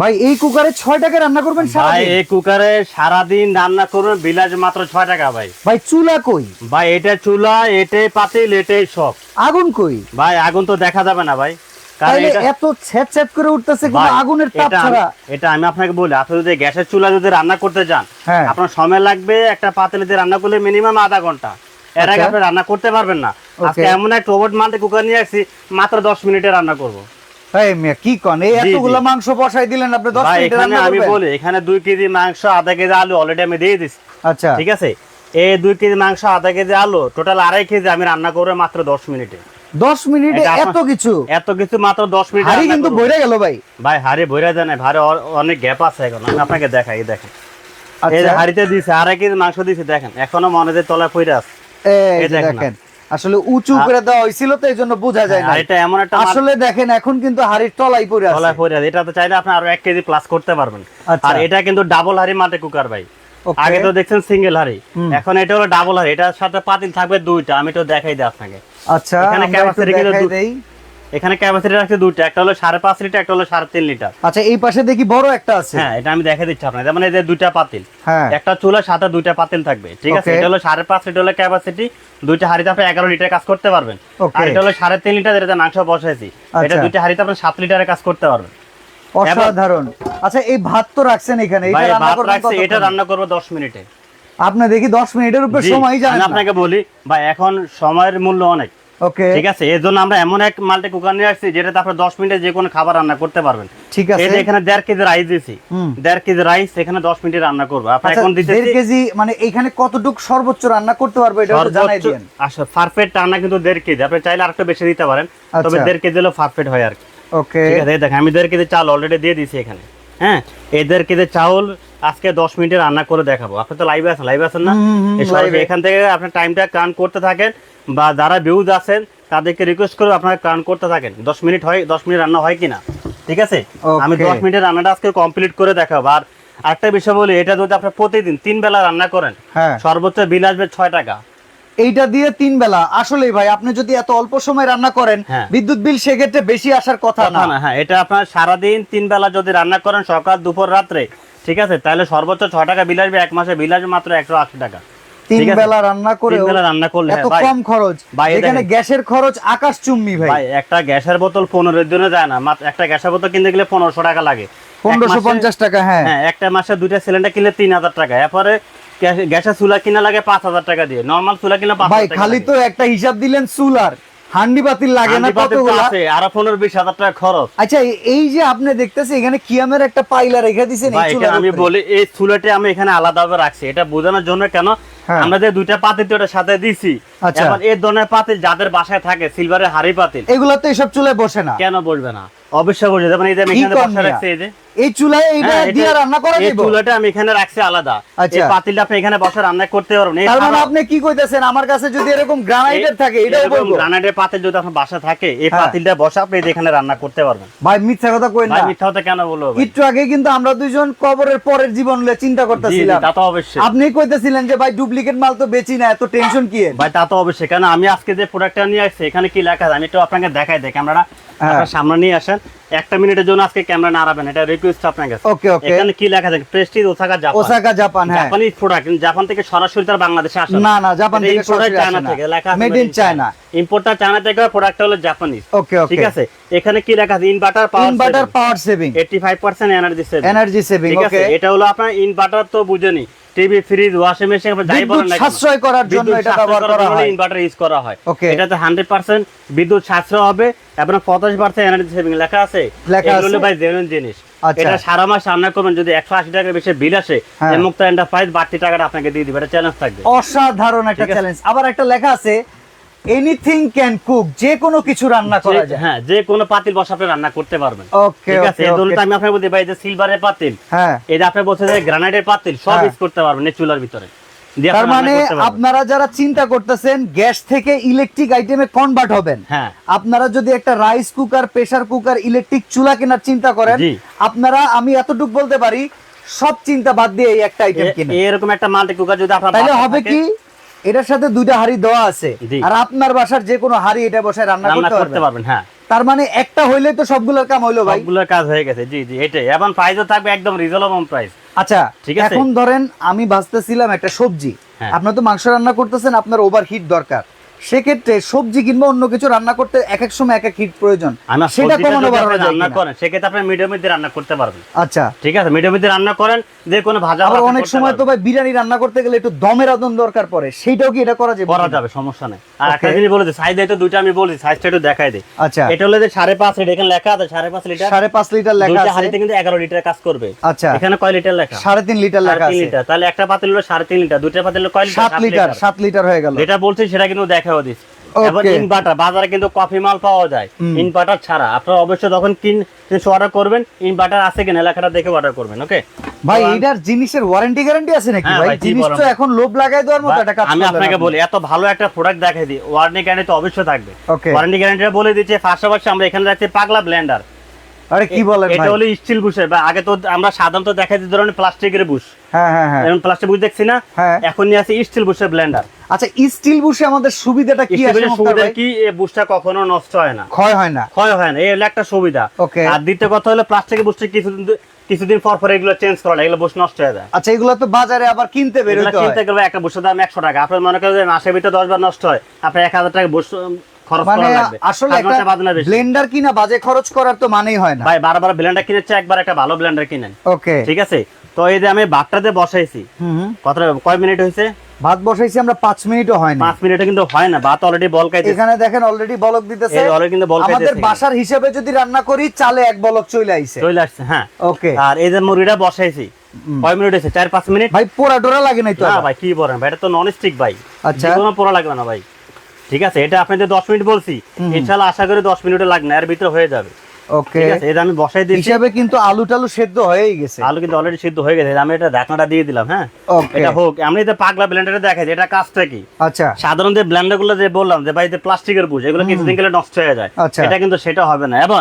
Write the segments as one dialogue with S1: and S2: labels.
S1: ভাই এই কুকারে ছয় টাকা রান্না করবেন
S2: ভাই এই কুকারে সারাদিন রান্না করবেন বিলাস মাত্র ছয় টাকা ভাই।
S1: ভাই চুলা কই?
S2: ভাই এটা চুলা এটাই পাতিল এটাই সব।
S1: আগুন কই?
S2: ভাই আগুন তো দেখা যাবে না ভাই। কারণ
S1: এত করে উঠতেছে কিন্তু আগুনের তাপ
S2: এটা
S1: ছাড়া।
S2: এটা আমি আপনাকে বলি আপনি যদি গ্যাসের চুলা যদি রান্না করতে যান
S1: হ্যাঁ।
S2: আপনার সময় লাগবে একটা পাতিলে দিয়ে রান্না করলে মিনিমাম আধা ঘণ্টা। এর আগে
S1: আচ্ছা।
S2: আপনি রান্না করতে পারবেন না। আজকে এমন একটা রোবট মাল্টি কুকার নিয়ে আসছি মাত্র দশ মিনিটে রান্না করব।
S1: কি কন? এই। এতগুলো মাংস বসাই দিলেন আপনি 10
S2: ভাই
S1: মিনিটে রান্না
S2: আমি বলি এখানে কেজি মাংস আধা কেজি আলু অলরেডি আমি দিয়ে
S1: আচ্ছা।
S2: ঠিক আছে? এই কেজি মাংস আধা কেজি আলু টোটাল আড়াই কেজি আমি রান্না করব মাত্র দশ মিনিটে।
S1: 10 মিনিটে এত কিছু?
S2: এত কিছু মাত্র দশ মিনিট
S1: হাড়ি কিন্তু বইরে গেল ভাই।
S2: ভাই হাড়ি ভরে যায় না ভারে অনেক গ্যাপ আছে এখন। আমি আপনাকে দেখাই এই দেখেন। এই
S1: আচ্ছা।
S2: হাড়িতে দিছে আড়াই কেজি মাংস দিছে দেখেন। এখনও মনে যে তলায় পড়ে আছে।
S1: এই।
S2: দেখেন
S1: আসলে উঁচু করে দেওয়া হয়েছিল তো এই জন্য বোঝা যায় না
S2: এটা এমন একটা
S1: আসলে দেখেন এখন কিন্তু হাড়ির তলাই পড়ে আছে।
S2: তলায় পড়ে আছে। এটা তো চাইলে আপনি আরও এক কেজি প্লাস করতে পারবেন।
S1: আচ্ছা।
S2: আর এটা কিন্তু ডাবল হাড়ি মাটি কুকার ভাই। আগে তো দেখছেন সিঙ্গেল হাড়ি। এখন এটা হলো ডাবল হাড়ি। এটার সাথে পাতিল থাকবে দুইটা। আমি তো দেখাই দিই আপনাকে।
S1: আচ্ছা
S2: এখানে ক্যাপাসিটি কিন্তু এখানে ক্যাপাসিটি রাখছে দুইটা একটা হলো সাড়ে পাঁচ লিটার একটা হলো সাড়ে তিন লিটার।
S1: আচ্ছা এই পাশে দেখি বড় একটা আছে।
S2: হ্যাঁ এটা আমি দেখে দিচ্ছি আপনাকে। যেমন এই যে দুইটা পাতিল।
S1: হ্যাঁ।
S2: একটা চুলা সাথে দুইটা পাতিল থাকবে। ঠিক আছে? এটা হলো সাড়ে পাঁচ লিটার হলো ক্যাপাসিটি দুইটা হাড়িতে আপনি এগারো লিটার কাজ করতে পারবেন। আর এটা হলো সাড়ে তিন লিটার যেটা মাংস বসাইছি। এটা
S1: আচ্ছা।
S2: দুইটা হাড়িতে আপনি সাত লিটারের কাজ করতে পারবেন।
S1: অসাধারণ। আচ্ছা এই ভাত তো রাখছেন এখানে। এটা রান্না
S2: এটা করব দশ মিনিটে।
S1: আপনি দেখি 10 মিনিটের উপর সময় জানেন
S2: আপনাকে বলি ভাই এখন সময়ের মূল্য অনেক।
S1: ওকে
S2: ঠিক আছে এর জন্য আমরা এমন এক মাল্টি কুকার নিয়ে আসছি দশ মিনিটে যে কোনো খাবার রান্না করতে পারবেন।
S1: ঠিক আছে।
S2: যে এখানে দেড় কেজি রাইস। দেড় কেজি রাইস এখানে দশ মিনিটে রান্না করব। আপনি
S1: আচ্ছা
S2: এখন
S1: দেড় কেজি মানে এখানে কতটুক সর্বোচ্চ রান্না করতে পারবে এটা একটু জানাই দিন
S2: আচ্ছা পারফেক্ট রান্না কিন্তু দেড় কেজি। আপনি চাইলে আরেকটু বেশি দিতে পারেন তবে
S1: আচ্ছা।
S2: দেড় কেজি হলো পারফেক্ট হয় আর কি।
S1: ওকে
S2: ঠিক আছে দেখেন আমি দেড় কেজি চাল অলরেডি দিয়ে দিয়েছি এখানে। হ্যাঁ এই দেড় কেজি চাউল আজকে দশ মিনিটে রান্না করে দেখাবো। আপনি তো লাইভে আছেন লাইভে আছেন না। এখান থেকে আপনার টাইমটা কান করতে থাকেন বা যারা ভিউজ আছেন তাদেরকে রিকোয়েস্ট করব আপনারা কান করতে থাকেন। দশ মিনিট হয় দশ মিনিট রান্না হয় কিনা? ঠিক আছে? আমি দশ মিনিটের রান্নাটা আজকে কমপ্লিট করে দেখাবো। আর আরেকটা বিষয় বলি এটা যদি আপনি প্রতিদিন তিন বেলা রান্না করেন
S1: হ্যাঁ।
S2: সর্বোচ্চ বিল আসবে ছয় টাকা।
S1: এইটা দিয়ে তিন বেলা। আসলেই ভাই আপনি যদি এত অল্প সময় রান্না করেন
S2: হ্যাঁ।
S1: বিদ্যুৎ বিল সেক্ষেত্রে বেশি আসার কথা না
S2: হ্যাঁ এটা আপনার সারাদিন তিন বেলা যদি রান্না করেন সকাল দুপুর রাত্রে ঠিক আছে? তাহলে সর্বোচ্চ ছয় টাকা বিল আসবে এক মাসে বিল আসবে মাত্র একশো আশি টাকা।
S1: তিন বেলা রান্না করে
S2: বেলা রান্না করলে
S1: এত কম খরচ।
S2: ভাই,
S1: এখানে গ্যাসের খরচ আকাশ চুম্মি ভাই।
S2: ভাই একটা গ্যাসের বোতল পনেরো দিনে যায় না। একটা গ্যাসের বোতল কিনতে গেলে পনেরোশো টাকা লাগে।
S1: পনেরোশো পঞ্চাশ টাকা হ্যাঁ।
S2: হ্যাঁ একটা মাসে দুইটা সিলিন্ডার কিনলে তিন হাজার টাকা। এরপরে গ্যাসের চুলা কিনা লাগে পাঁচ হাজার টাকা দিয়ে। নর্মাল চুলা
S1: ভাই
S2: হাজার
S1: খালি তো একটা হিসাব দিলেন চুলার। হান্ডি বাতিল লাগে না কতগুলা
S2: আছে, আর বিশ হাজার টাকা খরচ
S1: আচ্ছা এই- যে আপনি দেখতেছেন এখানে কিয়ামের একটা পাইলা রেখে দিছেন এই
S2: ভাই, আমি। বলি এই চুলাটা আমি এখানে আলাদাভাবে রাখছি এটা বোঝানোর জন্য কেন। আমরা যে দুইটা পাতিল তো ওটার সাথে দিছি।
S1: আচ্ছা।
S2: এখন এই ধরনের পাতিল যাদের বাসায় থাকে সিলভারের হাড়ি পাতিল
S1: এগুলা তো এসব চুলায় বসে না।
S2: কেন বসবে না? অবশ্যই বসবে যেমন এই যে আমি এখানে বসে? রাখছি এই যে
S1: এই চুলায় এইটা
S2: হ্যাঁ,
S1: দিয়ে রান্না করা
S2: এই
S1: যাবে
S2: চুলাটা আমি এখানে রাখছি আলাদা।
S1: আচ্ছা।
S2: এই পাতিলটা আপনি এখানে বসে রান্না করতে পারবেন। এই
S1: তার মানে আপনি কি কইতেছেন? আমার কাছে যদি এরকম গ্রানাইটের থাকে এটাও বলব।
S2: গ্রানাইটের পাতিল যদি আপনার বাসা থাকে এই
S1: হ্যাঁ।
S2: পাতিলটা বসে আপনি এখানে রান্না করতে পারবেন।
S1: ভাই মিথ্যা কথা কই না।
S2: ভাই মিথ্যা হতে কেন বলব?
S1: একটু আগে কিন্তু আমরা দুইজন কবরের পরের জীবন নিয়ে চিন্তা করতেছিলাম।
S2: তা তো অবশ্যই।
S1: আপনি কইতেছিলেন যে ভাই ডুপ্লিকেট মাল তো বেচি না এত টেনশন কি?
S2: ভাই তা তো অবশ্যই কেন আমি আজকে যে প্রোডাক্টটা নিয়ে আসছি এখানে কি লেখা আছে? আমি একটু আপনাকে দেখাই দেয় ক্যামেরা
S1: হ্যাঁ।
S2: সামনে নিয়ে আসেন। একটা মিনিটের জন্য আজকে ক্যামেরা নাড়াবেন এটা রিকোয়েস্ট আপনার কাছে
S1: ওকে ওকে
S2: এখানে কি লেখা থাকে Prestige Osaka Japan
S1: Osaka Japan হ্যাঁ।
S2: জাপানি প্রোডাক্ট জাপান থেকে সরাসরি তার বাংলাদেশে আসে
S1: না। না জাপান থেকে সরাসরি
S2: চায়না থেকে লেখা আছে
S1: Made in China।
S2: Importer China থেকে প্রোডাক্ট হলো জাপানিজ
S1: ওকে ওকে
S2: ঠিক আছে? এখানে কি লেখা আছে? Inverter power
S1: inverter power saving
S2: 85% energy save
S1: energy saving
S2: ঠিক আছে?
S1: ওকে
S2: এটা হলো আপনার ইনভার্টার তো বুঝেনি। টিভি ফ্রিজ ওয়াশিং মেশিন যাই বলেন না
S1: সাশ্রয় করার জন্য এটা ব্যবহার করা হয়।
S2: ইনভার্টার ইউজ করা হয়।
S1: Okay.
S2: এটাতে হান্ড্রেড পার্সেন্ট বিদ্যুৎ সাশ্রয় হবে আপনার 50% এনার্জি সেভিং লেখা আছে।
S1: লেখা
S2: এগুলো ভাই জেনুইন জিনিস।
S1: আচ্ছা।
S2: এটা সারা মাস রান্না করবেন যদি একশো আশি টাকার বেশি বিল আসে
S1: হ্যাঁ।
S2: মুক্ত এন্টারপ্রাইজ বাড়তি টাকাটা আপনাকে দিয়ে দিবে এটা চ্যালেঞ্জ থাকবে।
S1: অসাধারণ একটা চ্যালেঞ্জ আবার একটা লেখা আছে এনিথিং ক্যান কুক যে কোনো কিছু রান্না করা যায়।
S2: হ্যাঁ যে কোনো পাতিল বসে আপনি রান্না করতে পারবেন।
S1: ওকে
S2: ঠিক আছে? এই আমি আপনাকে বলতে ভাই যে সিলভারের পাতিল
S1: হ্যাঁ।
S2: এই যে আপনি বলছেন যে গ্রানাইটের পাতিল সব
S1: হ্যাঁ।
S2: ইউজ করতে পারবেন এই চুলার ভিতরে।
S1: তার মানে আপনারা যারা চিন্তা করতেছেন গ্যাস থেকে ইলেকট্রিক আইটেমে কনভার্ট হবেন।
S2: হ্যাঁ।
S1: আপনারা যদি একটা rice cooker pressure cooker electric চুলা কেনার চিন্তা করেন আপনারা আমি এতটুকু বলতে পারি সব চিন্তা বাদ দিয়ে এই একটা আইটেম কিনেন।
S2: এরকম একটা মাল্টি কুকার যদি আপনার
S1: তাহলে হবে কি? এটার সাথে দুইটা হাড়ি দেওয়া আছে। আর আপনার বাসার যে কোনো হাড়ি এটা বসায় রান্না করতে
S2: করতে
S1: পারবেন।
S2: হ্যাঁ।
S1: তার মানে একটা হইলে তো সবগুলোর কাম হইল ভাই।
S2: সবগুলোর কাজ হয়ে গেছে জি জি এটাই। এবং প্রাইসও থাকবে একদম রিজনেবল প্রাইস
S1: আচ্ছা
S2: ঠিক আছে।
S1: এখন ধরেন আমি বাঁচতেছিলাম একটা সবজি।
S2: আপনি
S1: আপনার তো মাংস রান্না করতেছেন আপনার ওভার হিট দরকার। সেক্ষেত্রে সবজি কিংবা অন্য কিছু রান্না করতে এক এক সময় এক এক হিট প্রয়োজন। সেটা কমানো বাড়ানো
S2: রান্না করেন সেক্ষেত্রে আপনি মিডিয়াম মধ্যে রান্না করতে পারবেন।
S1: আচ্ছা।
S2: ঠিক আছে মিডিয়াম মধ্যে রান্না করেন যে কোনো ভাজা
S1: আবার অনেক সময় তো ভাই বিরিয়ানি রান্না করতে গেলে একটু দমের দরকার পড়ে সেইটাও কি এটা করা যাবে
S2: করা যাবে সমস্যা নেই। আর একটা জিনিস বলে সাইজ তো দুইটা আমি সাইজটা একটু দেখাই দিই।
S1: আচ্ছা।
S2: এটা হলো যে সাড়ে পাঁচ লিটার এখানে লেখা আছে সাড়ে পাঁচ লিটার।
S1: সাড়ে পাঁচ লিটার লেখা আছে।
S2: হাঁড়িতে কিন্তু এগারো লিটার কাজ করবে।
S1: আচ্ছা।
S2: এখানে কয় লিটার লেখা?
S1: সাড়ে তিন লিটার লেখা আছে।
S2: লিটার। তাহলে একটা পাতিল হলো সাড়ে তিন লিটার দুইটা পাতিল হলো কয় লিটার?
S1: সাত লিটার সাত লিটার হয়ে গেল।
S2: যেটা বলছি সেটা কিন্তু দেখাও দিস। এবার ইনভার্টার বাজারে কিন্তু কফি মাল পাওয়া যায়। ইনভার্টার ছাড়া। আপনারা অবশ্যই যখন কিন অর্ডার করবেন ইনভার্টার আছে কিনা এলাকাটা দেখে অর্ডার করবেন ওকে
S1: ভাই এইটার জিনিসের ওয়ারেন্টি গ্যারান্টি আছে নাকি
S2: হ্যাঁ
S1: ভাই? জিনিস তো এখন লোভ লাগাই দেওয়ার মতো একটা
S2: আমি আপনাকে বলি এত ভালো একটা প্রোডাক্ট দেখাই দিই। ওয়ারেন্টি গ্যারান্টি তো অবশ্যই থাকবে। ওয়ারেন্টি গ্যারান্টিটা বলে দিচ্ছে পাশাপাশি আমরা এখানে রাখছি পাগলা ব্লেন্ডার
S1: আরে কি বলেন
S2: এটা হলো স্টিল বুশের বা আগে তো আমরা সাধারণত দেখাই দিই ধরনের প্লাস্টিকের বুশ
S1: হ্যাঁ হ্যাঁ হ্যাঁ।
S2: প্লাস্টিক বুশ দেখছি না।
S1: হ্যাঁ।
S2: এখন নিয়ে আছে স্টিল বুশের ব্লেন্ডার
S1: আচ্ছা স্টিল বুশে আমাদের সুবিধাটা কি আছে
S2: সুবিধা কি? এই বুশটা কখনো নষ্ট হয় না।
S1: ক্ষয় হয় না?
S2: ক্ষয় হয় না। এই হলো একটা সুবিধা। আর দ্বিতীয় কথা হলো প্লাস্টিকের বুশটা কিছুদিন কিছুদিন পর পর এগুলো চেঞ্জ করা এগুলো বুশ নষ্ট হয়ে যায়।
S1: আচ্ছা এগুলো তো বাজারে আবার কিনতে বেরোতে হয়।
S2: কিনতে গেলে একটা বুশের দাম একশো টাকা। আপনার মনে করেন যে মাসের ভিতরে দশ বার নষ্ট হয়। আপনার এক হাজার টাকা বুশ
S1: মানে আসলে একটা
S2: মাসে বাদ না বেশি।
S1: ব্লেন্ডার কিনা বাজে খরচ করার তো মানেই হয় না।
S2: ভাই বারবার ব্লেন্ডার কিনেছে একবার একটা ভালো ব্লেন্ডার কিনেন।
S1: ওকে।
S2: ঠিক আছে? তো এই যে আমি বসাইছি কয় মিনিট হয়েছে?
S1: ভাত বসাইছি আমরা মিনিটও
S2: কিন্তু হয় না ভাত অলরেডি
S1: এখানে দেখেন অলরেডি বলক দিতেছে।
S2: এই কিন্তু
S1: আমাদের। বাসার হিসেবে যদি রান্না করি চালে এক বলক চলে আইছে।
S2: চলে আসছে হ্যাঁ।
S1: ওকে।
S2: আর এই যে মুরগিটা বসাইছি কয় মিনিট হয়েছে? চার পাঁচ মিনিট?
S1: ভাই পোড়া টোরা লাগে নাই তো
S2: না ভাই কি বলেন? ভাই এটা তো নন স্টিক ভাই।
S1: আচ্ছা।
S2: কোনো পোড়া লাগবে না ভাই। ঠিক আছে এটা আপনাদের দশ মিনিট বলছি। ইনশাল্লাহ আশা করি দশ মিনিটে লাগবে না এর ভিতরে হয়ে যাবে।
S1: ওকে।
S2: এটা আমি বসাই দিয়েছি।
S1: হিসাবে কিন্তু আলু টালু সেদ্ধ হয়েই গেছে।
S2: আলু কিন্তু অলরেডি সিদ্ধ হয়ে গেছে। আমি এটা ঢাকনাটা দিয়ে দিলাম হ্যাঁ? এটা হোক আমি তো পাগলা ব্লেন্ডারে দেখাই এটা কাজটা কি?
S1: আচ্ছা।
S2: সাধারণ যে ব্লেন্ডারগুলো যে বললাম যে ভাই যে প্লাস্টিকের বুঝ এগুলো কিছুদিন গেলে নষ্ট হয়ে যায়।
S1: আচ্ছা।
S2: এটা কিন্তু সেটা হবে না। এবং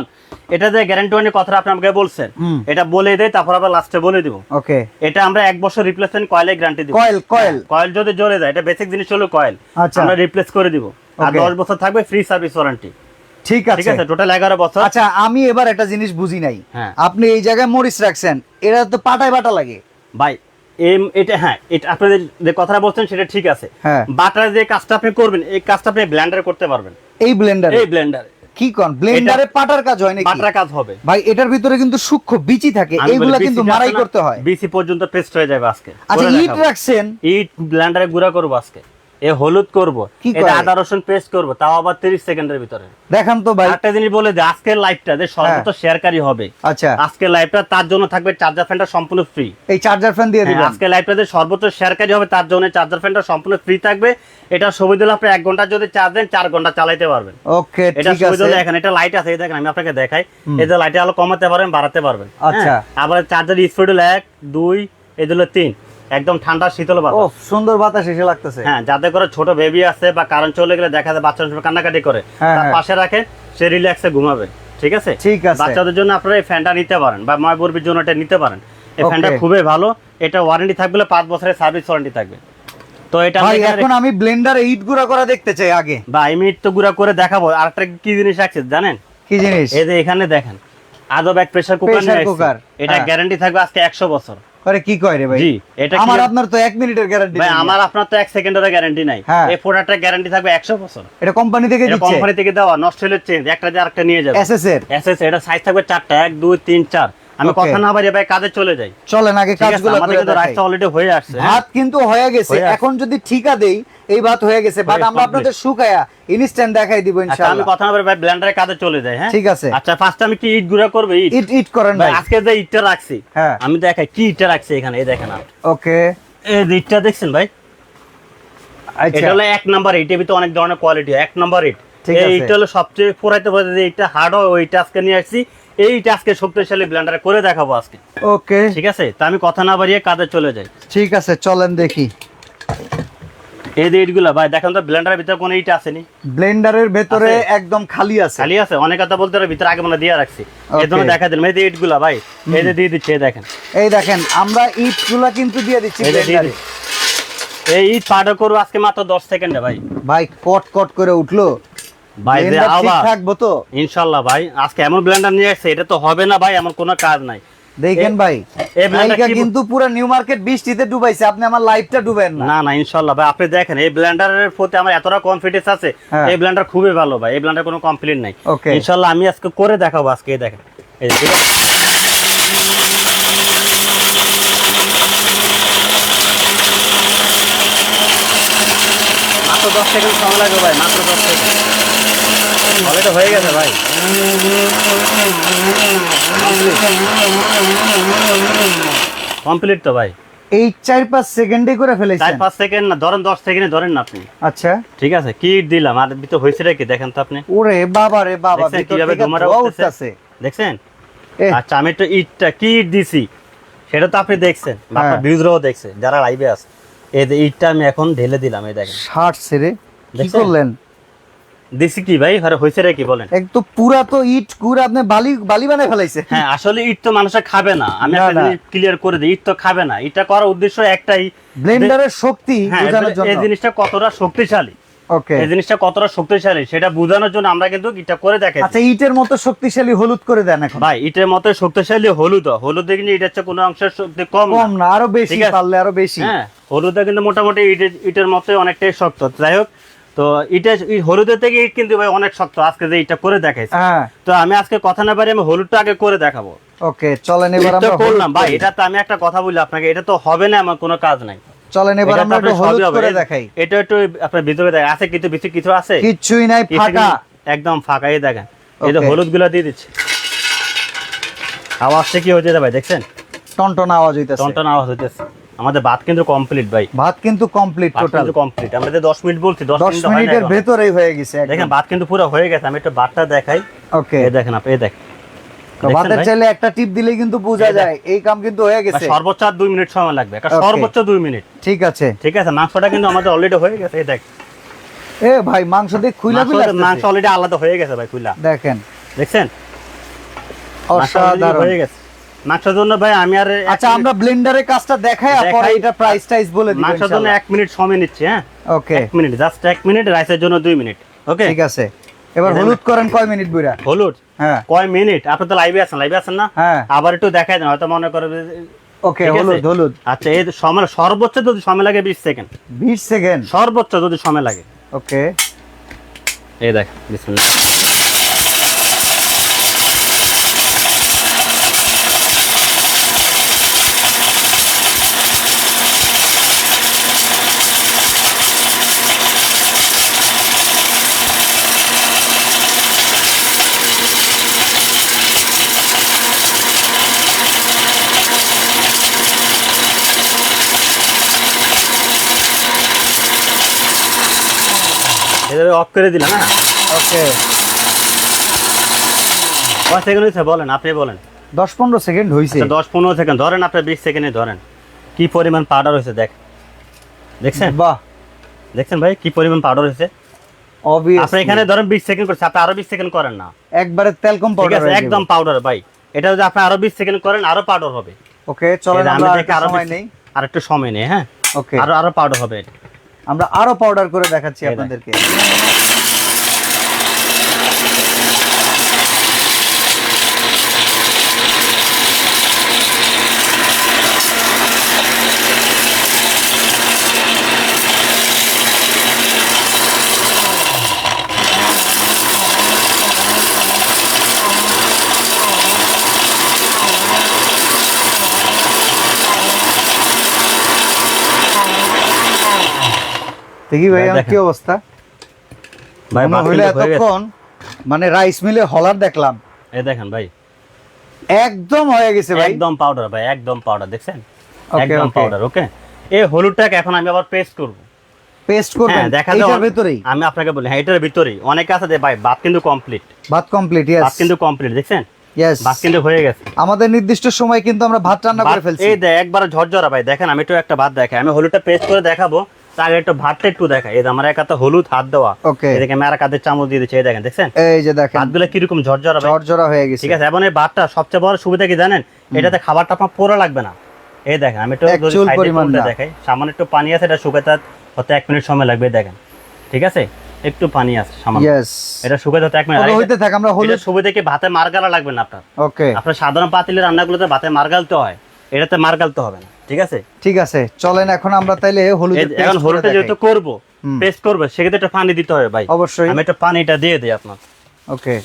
S2: এটা যে গ্যারান্টি ওয়ারেন্টি কথাটা আপনি আমাকে বলছেন এটা বলে দেয় তারপর আবার লাস্টে বলে দিব।
S1: ওকে।
S2: এটা আমরা এক বছর রিপ্লেসমেন্ট কয়েলে গ্যারান্টি দিব।
S1: কয়েল কয়েল
S2: কয়েল যদি জ্বলে যায় এটা বেসিক জিনিস হলো কয়েল
S1: আচ্ছা।
S2: আমরা রিপ্লেস করে দিব। আর
S1: Okay.
S2: দশ বছর থাকবে ফ্রি সার্ভিস ওয়ারেন্টি
S1: ঠিক
S2: ঠিক
S1: আছে।
S2: আছে টোটাল এগারো বছর।
S1: আচ্ছা আমি এবার একটা জিনিস বুঝি নাই।
S2: হ্যাঁ।
S1: আপনি এই জায়গায় মরিচ রাখছেন এটা তো পাটায় বাটা লাগে।
S2: ভাই এম এটা হ্যাঁ এটা আপনাদের যে কথাটা বলছেন সেটা ঠিক আছে।
S1: হ্যাঁ।
S2: বাটার যে কাজটা আপনি করবেন এই কাজটা আপনি ব্লেন্ডারে করতে পারবেন।
S1: এই ব্লেন্ডারে
S2: এই ব্লেন্ডারে
S1: কি কোন? ব্লেন্ডারে পাটার কাজ হয় নাকি?
S2: বাটার কাজ হবে।
S1: ভাই এটার ভিতরে কিন্তু সূক্ষ্ম বিচি থাকে এইগুলা কিন্তু মারাই করতে হয়।
S2: BC পর্যন্ত পেস্ট হয়ে যাবে আজকে।
S1: আচ্ছা ইট। রাখছেন।
S2: ইট ব্লেন্ডারে গুঁড়া করব আজকে। এ হলুদ করব এটা? আদা রসুন পেস্ট করব তাও আবার 30 সেকেন্ডের ভিতরে।
S1: দেখান তো ভাই।
S2: একটা জিনিস বলে যে আজকের লাইভটা যে সর্বোচ্চ শেয়ারকারী হবে।
S1: আচ্ছা।
S2: আজকের লাইভটা তার জন্য থাকবে চার্জার ফ্যানটা সম্পূর্ণ ফ্রি
S1: এই চার্জার ফ্যান দিয়ে দিবেন।
S2: আজকে লাইভটা যে সর্বোচ্চ শেয়ারকারী হবে তার জন্য চার্জার ফ্যানটা সম্পূর্ণ ফ্রি থাকবে। এটা সুবিধা আপনি এক ঘণ্টা যদি চার্জ দেন চার ঘণ্টা চালাইতে পারবেন।
S1: ওকে
S2: এটা
S1: ঠিক
S2: সুবিধা
S1: আছে।
S2: হলো এখানে এটা লাইট আছে এই দেখেন আমি আপনাকে দেখাই। এই যে লাইটে আলো কমাতে পারবেন বাড়াতে পারবেন।
S1: আচ্ছা।
S2: হ্যাঁ? আবার চার্জার স্পিড হলো এক দুই এই হলো তিন। একদম ঠান্ডা শীতল
S1: ও
S2: বাতাস
S1: সুন্দর বাতাস এসে লাগতেছে।
S2: হ্যাঁ যাতে করে ছোট বেবি আছে বা কারণ চলে গেলে দেখা যায় বাচ্চা সময় কান্নাকাটি করে।
S1: হ্যাঁ,
S2: তার
S1: হ্যাঁ।
S2: পাশে রাখেন সে রিল্যাক্সে ঘুমাবে ঠিক আছে?
S1: ঠিক আছে।
S2: বাচ্চাদের জন্য আপনারা এই ফ্যানটা নিতে পারেন বা ময় বর্বির জন্য এটা নিতে পারেন। এই ফ্যানটা খুবই ভালো। এটা ওয়ারেন্টি থাকবে পাঁচ বছরের সার্ভিস ওয়ারেন্টি থাকবে। তো এটা
S1: ভাই
S2: এখন
S1: আমি ব্লেন্ডারে ইট গুঁড়া করা দেখতে চাই আগে।
S2: বা আমি ইট তো গুঁড়া করে দেখাবো। আর একটা কি জিনিস রাখছে জানেন?
S1: কি জিনিস?
S2: এই যে এখানে দেখেন আদব এক প্রেসার কুকার। এটা। গ্যারান্টি থাকবে আজকে একশো বছর।
S1: আরে কি কয় রে ভাই?
S2: জি, এটা
S1: আমার আপনার তো এক মিনিটের গ্যারান্টি
S2: ভাই আমার আপনার তো এক সেকেন্ডের গ্যারান্টি নাই।
S1: হ্যাঁ।
S2: এই প্রোডাক্টের গ্যারান্টি থাকবে একশো বছর।
S1: এটা কোম্পানি থেকে দিচ্ছে?
S2: কোম্পানি থেকে দেওয়া নষ্ট হলে চেঞ্জ একটা যে আরেকটা নিয়ে যাবে।
S1: এসএস এর?
S2: এসএস এটা সাইজ থাকবে চারটা এক দুই তিন চার। আমি কথা না বাড়ি ভাই কাজে চলে যাই।
S1: চলেন আগে কাজগুলো
S2: আমাদের কিন্তু। অলরেডি হয়ে আসছে হ্যাঁ?
S1: ভাত কিন্তু হয়ে গেছে। এখন যদি ঠিকা দেই এই ভাত হয়ে গেছে। বাট আমরা আপনাদের শুকায়া ইনস্ট্যান্ট দেখাই দিব
S2: আচ্ছা আমি কথা না বাড়ি ভাই ব্লেন্ডারে কাজে চলে যাই হ্যাঁ?
S1: ঠিক আছে।
S2: আচ্ছা ফার্স্ট আমি কি ইট গুঁড়া করবে ইট?
S1: ইট ইট করেন
S2: ভাই আজকে যে ইটটা রাখছি
S1: হ্যাঁ।
S2: আমি দেখাই কি ইটটা রাখছি এখানে এই দেখেন।
S1: ওকে।
S2: এই ইটটা দেখছেন ভাই?
S1: আচ্ছা।
S2: এটা হলো এক নাম্বার ইট এর ভিতরে অনেক ধরনের কোয়ালিটি এক নাম্বার ইট।
S1: ঠিক
S2: এই
S1: আছে।
S2: হলো সবচেয়ে পোড়াইতে পোড়াইতে যে ইটটা হার্ড হয় ওইটা আজকে নিয়ে আসছি। এইটা আজকে শক্তিশালী ব্লেন্ডারে করে দেখাবো আজকে।
S1: ওকে
S2: ঠিক আছে? তা আমি কথা না বাড়িয়ে কাজে চলে যাই।
S1: ঠিক আছে চলেন দেখি।
S2: এই যে ইটগুলা ভাই দেখেন তো ব্লেন্ডারের ভিতরে কোনো ইট আসেনি
S1: ব্লেন্ডারের ভেতরে? একদম খালি আছে।
S2: খালি আছে? অনেক কথা বলতে ভিতরে আগে মানে দিয়ে রাখছি। এই জন্য দেখা দিলাম। এই যে ইটগুলা ভাই এই যে দিয়ে দিচ্ছে দেখেন।
S1: এই দেখেন আমরা ইটগুলা কিন্তু দিয়ে দিচ্ছি
S2: এই
S1: ব্লেন্ডারে
S2: এই ইট পাউডার করব আজকে মাত্র দশ সেকেন্ডে ভাই।
S1: ভাই কট কট করে উঠল।
S2: ভাই আবার
S1: থাকব তো।
S2: ইনশাল্লাহ ভাই আজকে এমন ব্লেন্ডার নিয়ে আসছে এটা তো হবে না ভাই এমন কোনো কাজ নাই।
S1: দেখেন ভাই কিন্তু পুরো নিউ মার্কেট বৃষ্টিতে ডুবাইছে আপনি আমার লাইফটা ডুবেন না।
S2: না না ইনশাল্লাহ ভাই আপনি দেখেন এই ব্লেন্ডারের প্রতি আমার এতটা কনফিডেন্স আছে
S1: হ্যাঁ।
S2: এই ব্লেন্ডার খুবই ভালো ভাই এই ব্লেন্ডার কোনো কমপ্লেন নাই।
S1: Okay.
S2: ইনশাল্লাহ আমি আজকে করে দেখাবো আজকে দেখেন। এই মাত্র দশ সেকেন্ড সময় লাগবে ভাই মাত্র দশ সেকেন্ড। অলরেডি হয়ে গেছে ভাই। কমপ্লিট তো ভাই।
S1: এই চার পাঁচ সেকেন্ডে করে
S2: চার পাঁচ সেকেন্ড না ধরেন দশ সেকেন্ডে ধরেন না আপনি।
S1: আচ্ছা।
S2: ঠিক আছে দিলাম? আর ভিতর হয়েছে কি? দেখেন তো আপনি।
S1: ওরে বাবা রে বাবা
S2: কীভাবে উঠতেছে? দেখছেন? আচ্ছা আমি একটু ইটটা কি ইট দিছি? সেটা তো আপনি দেখছেন আপনার
S1: হ্যাঁ।
S2: ভিউজরাও দেখছে যারা লাইভে আছে। এই যে ইটটা আমি এখন ঢেলে দিলাম এই দেখেন।
S1: ষাট সেরে কি? করলেন?
S2: দিছি কি ভাই? হয়েছে রে কি বলেন?
S1: পুরা তো ইট গুড় আপনি বালি বালি বানায় ফেলাইছে।
S2: হ্যাঁ আসলে ইট তো মানুষে খাবে না। আমি। জিনিস ক্লিয়ার করে দিই ইট তো খাবে না। এটা করার উদ্দেশ্য একটাই।
S1: ব্লেন্ডারের শক্তি
S2: হ্যাঁ
S1: বোঝানোর
S2: এই জিনিসটা কতটা শক্তিশালী?
S1: ওকে।
S2: এই জিনিসটা কতটা শক্তিশালী সেটা বোঝানোর জন্য আমরা কিন্তু এটা করে দেখাই।
S1: আচ্ছা ইটের মতো শক্তিশালী হলুদ করে দেন এখন।
S2: ভাই ইটের মতো শক্তিশালী হলুদ হলুদ কিন্তু এটা হচ্ছে কোনো অংশের শক্তি কম
S1: কম না আরও বেশি পারলে আরও বেশি।
S2: হ্যাঁ হলুদটা কিন্তু মোটামুটি ইটের ইটের মতো অনেকটাই শক্ত। যাই হোক তো ই- হলুদের থেকে ইট কিন্তু ভাই অনেক শক্ত। আজকে যে ইটটা করে দেখাইছি।
S1: হ্যাঁ।
S2: তো আমি আজকে কথা না পারি আমি হলুদটা আগে করে দেখাবো।
S1: ওকে চলেন এবার আমরা
S2: করলাম। ভাই এটা তো আমি একটা কথা বলি আপনাকে এটা তো হবে না আমার কোনো কাজ নাই।
S1: চলেন এবার আমরা একটু হলুদ করে দেখাই।
S2: এটা একটু আপনার ভিতরে দেখ আছে কিছু কিছু কিছু আছে?
S1: কিচ্ছুই নাই ফাঁকা।
S2: কিন্তু একদম ফাঁকাই দেখেন। এই যে হলুদগুলা দিয়ে দিচ্ছে। আওয়াজটা কি হচ্ছে ভাই দেখছেন?
S1: টনটন আওয়াজ হইতেছে।
S2: টনটন আওয়াজ হইতেছে। আমাদের ভাত কিন্তু কমপ্লিট ভাই।
S1: ভাত কিন্তু কমপ্লিট টোটাল
S2: কমপ্লিট আমরা যে দশ মিনিট বলছি
S1: 10
S2: মিনিট
S1: মিনিটের। ভেতরেই হয়ে গেছে
S2: দেখেন ভাত কিন্তু পুরো হয়ে গেছে। আমি একটু ভাতটা দেখাই।
S1: ওকে।
S2: এই দেখেন আপনি এই দেখেন।
S1: ভাতের চাইলে একটা টিপ দিলেই কিন্তু বোঝা যায় এই কাম কিন্তু হয়ে গেছে।
S2: সর্বোচ্চ আর দুই মিনিট সময় লাগবে। সর্বোচ্চ দুই মিনিট।
S1: ঠিক আছে।
S2: ঠিক আছে মাংসটা কিন্তু আমাদের অলরেডি হয়ে গেছে এই দেখ।
S1: এ ভাই মাংস দিয়ে খুইলা খুইলা
S2: মাংস অলরেডি আলাদা হয়ে গেছে ভাই খুলা
S1: দেখেন।
S2: দেখছেন?
S1: অসাধারণ।
S2: হয়ে গেছে। জন্য ভাই আমি আর
S1: আচ্ছা আমরা ব্লেন্ডারে কাজটা দেখাই আর পরে এটা প্রাইস টাইস বলে
S2: জন্য মিনিট সময় নিচ্ছি হ্যাঁ?
S1: ওকে
S2: মিনিট জাস্ট মিনিট রাইসের জন্য মিনিট ওকে
S1: ঠিক আছে। এবার হলুদ করেন কয় মিনিট বুইরা?
S2: হলুদ?
S1: হ্যাঁ।
S2: কয় মিনিট আপনি তো লাইভে আছেন লাইভে আছেন না?
S1: হ্যাঁ।
S2: আবার একটু দেখাই দেন হয়তো মনে করবে
S1: ওকে হলুদ হলুদ।
S2: আচ্ছা এই সময় সর্বোচ্চ যদি সময় লাগে বিশ সেকেন্ড
S1: 20 সেকেন্ড
S2: সর্বোচ্চ যদি সময় লাগে।
S1: ওকে
S2: এই দেখ বিসমিল্লাহ। অফ করে দিলাম হ্যাঁ?
S1: ওকে
S2: কয় সেকেন্ড হয়েছে? বলেন আপনি বলেন।
S1: 10 15 সেকেন্ড হইছে।
S2: আচ্ছা, দশ পনেরো সেকেন্ড ধরেন আপনি বিশ সেকেন্ডে ধরেন। কি পরিমাণ পাউডার হয়েছে দেখ। দেখছেন?
S1: বাহ।
S2: দেখছেন ভাই কি পরিমাণ পাউডার হয়েছে? আপনি এখানে ধরেন বিশ সেকেন্ড করছে আপনি আরও বিশ সেকেন্ড করেন না।
S1: একবারে তেল কম
S2: ঠিক
S1: পাউডার
S2: আছে একদম পাউডার ভাই। এটা যদি আপনি আরও বিশ সেকেন্ড করেন আরও পাউডার হবে।
S1: ওকে চলেন আমরা
S2: আরও
S1: সময় নেই।
S2: আর একটু সময় নেই হ্যাঁ?
S1: ওকে
S2: আরও আরও পাউডার হবে। এটা।
S1: আমরা আরও পাউডার করে দেখাচ্ছি আপনাদেরকে। দেখি ভাই আমার কি অবস্থা?
S2: ভাই
S1: হইলে। এতক্ষণ মানে রাইস মিলে হলার দেখলাম।
S2: এই দেখেন ভাই।
S1: একদম হয়ে গেছে ভাই।
S2: একদম পাউডার ভাই একদম পাউডার দেখছেন? একদম পাউডার ওকে এই হলুদটাকে এখন আমি আবার পেস্ট করব।
S1: পেস্ট করবেন?
S2: হ্যাঁ দেখা যায়
S1: ভেতরেই?
S2: আমি আপনাকে বলি হ্যাঁ এটার ভিতরেই। অনেকে আছে যে ভাই ভাত কিন্তু কমপ্লিট
S1: ভাত কমপ্লিট
S2: ভাত কিন্তু কমপ্লিট দেখছেন?
S1: ইয়েস
S2: ভাত কিন্তু হয়ে গেছে।
S1: আমাদের নির্দিষ্ট সময় কিন্তু আমরা ভাত রান্না করে ফেলছি।
S2: এই দেখ একবার ঝরঝরা ভাই দেখেন আমি একটু একটা ভাত দেখাই। আমি হলুদটা পেস্ট করে দেখাবো। তার একটু ভাতটা একটু দেখাই। এই আমার এক হাতে হলুদ হাত দেওয়া।
S1: ওকে
S2: এদিকে আমি আর চামচ দিয়ে দিচ্ছি এই দেখেন দেখছেন?
S1: এই যে দেখেন।
S2: ভাতগুলো কীরকম ঝরঝরা
S1: ঝরঝরা হয়ে গেছে।
S2: ঠিক আছে এবং এই ভাতটা সবচেয়ে বড় সুবিধা কি জানেন? এটাতে খাবারটা আপনার লাগবে না। এই দেখেন আমি একটু
S1: পরিমাণ
S2: দেখাই। সামান্য একটু পানি আছে এটা শুকাতে হতে এক মিনিট সময় লাগবে দেখেন। ঠিক আছে? একটু পানি আছে সামান্য। এটা শুকাতে হতে এক মিনিট।
S1: হইতে থাক আমরা হলুদ
S2: সুবিধা কি ভাতে মারগালা লাগবে না আপনার?
S1: ওকে
S2: আপনার সাধারণ পাতিলের রান্নাগুলোতে ভাতে মারগালতে হয়। এটাতে মারগালতে হবে না। ঠিক আছে?
S1: ঠিক আছে চলেন এখন আমরা তাইলে হলুদ
S2: এখন হলুদটা যেহেতু করব পেস্ট করব সেক্ষেত্রে একটু পানি দিতে হবে ভাই।
S1: অবশ্যই।
S2: আমি একটু পানিটা দিয়ে দিই আপনার।
S1: ওকে।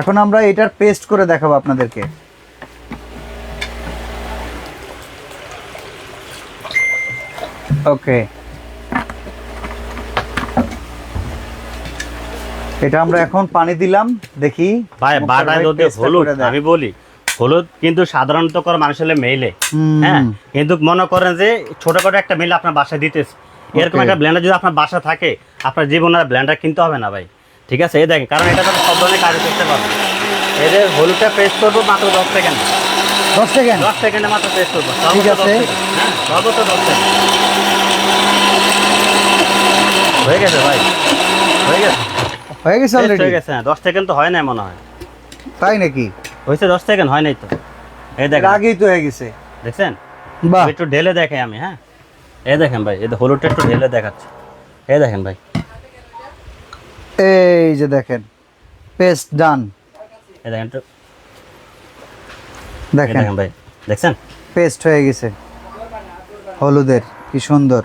S1: এখন আমরা এটার পেস্ট করে দেখাবো আপনাদেরকে। ওকে। এটা আমরা এখন পানি দিলাম দেখি
S2: ভাই যদি হলুদ আমি বলি হলুদ কিন্তু সাধারণত করে মানুষের মেইলে
S1: হুম।
S2: হ্যাঁ কিন্তু মনে করেন যে ছোটখাটো একটা মিল আপনার বাসায় দিতেছে। এরকম একটা ব্লেন্ডার যদি আপনার বাসা থাকে আপনার জীবনে আর ব্লেন্ডার কিনতে হবে না ভাই। ঠিক আছে? এই দেখেন কারণ এটা তো সব ধরনের কাজ করতে পারবে। এই যে হলুদটা পেস্ট করব মাত্র দশ সেকেন্ড
S1: দশ সেকেন্ড
S2: দশ সেকেন্ডে মাত্র পেস্ট করব।
S1: ঠিক আছে।
S2: হ্যাঁ সর্বোচ্চ দশ সেকেন্ড হয়ে গেছে ভাই? হয়ে গেছে?
S1: হয়ে গেছে
S2: হয়ে গেছে হ্যাঁ দশ সেকেন্ড তো হয় না মনে হয়।
S1: তাই নাকি?
S2: হয়েছে দশ সেকেন্ড হয় নাই তো। এই দেখেন।
S1: আগেই তো হয়ে গেছে।
S2: দেখছেন?
S1: বাহ।
S2: একটু ঢেলে দেখে আমি হ্যাঁ? এই দেখেন ভাই এই হলুদটা একটু ঢেলে দেখাচ্ছে। এই দেখেন ভাই।
S1: এই যে দেখেন পেস্ট ডান
S2: এই দেখেন একটু।
S1: দেখেন।
S2: দেখেন ভাই দেখছেন?
S1: পেস্ট হয়ে গেছে। হলুদের কি সুন্দর।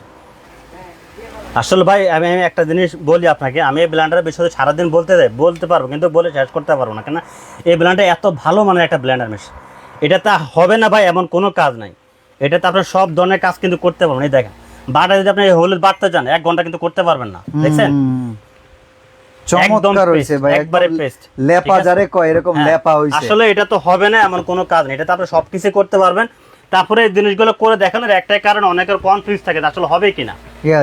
S2: আসলে ভাই আমি আমি একটা জিনিস বলি আপনাকে আমি এই ব্ল্যান্ডারের বিষয়ে সারাদিন বলতে যাই বলতে পারব কিন্তু বলে শেষ করতে পারব না কেন এই ব্ল্যান্ডার এত ভালো মানের একটা ব্ল্যান্ডার মেশিন এটা তা হবে না ভাই এমন কোনো কাজ নাই। এটাতে আপনার সব ধরনের কাজ কিন্তু করতে পারবেন এই দেখেন। বাটা যদি আপনি এই হলুদ বাটতে চান এক ঘণ্টা কিন্তু করতে পারবেন না দেখছেন?
S1: চমৎকার
S2: paste,
S1: ভাই
S2: একবারে
S1: একদম লেপা যারে কয় এরকম
S2: হ্যাঁ,
S1: লেপা হইছে।
S2: আসলে এটা তো হবে না এমন কোনো কাজ নেই এটা তো আপনি সব কিছু করতে পারবেন। তারপরে এই জিনিসগুলো করে দেখানোর একটাই কারণ অনেকের কনফিউজ থাকে আসলে হবে কিনা।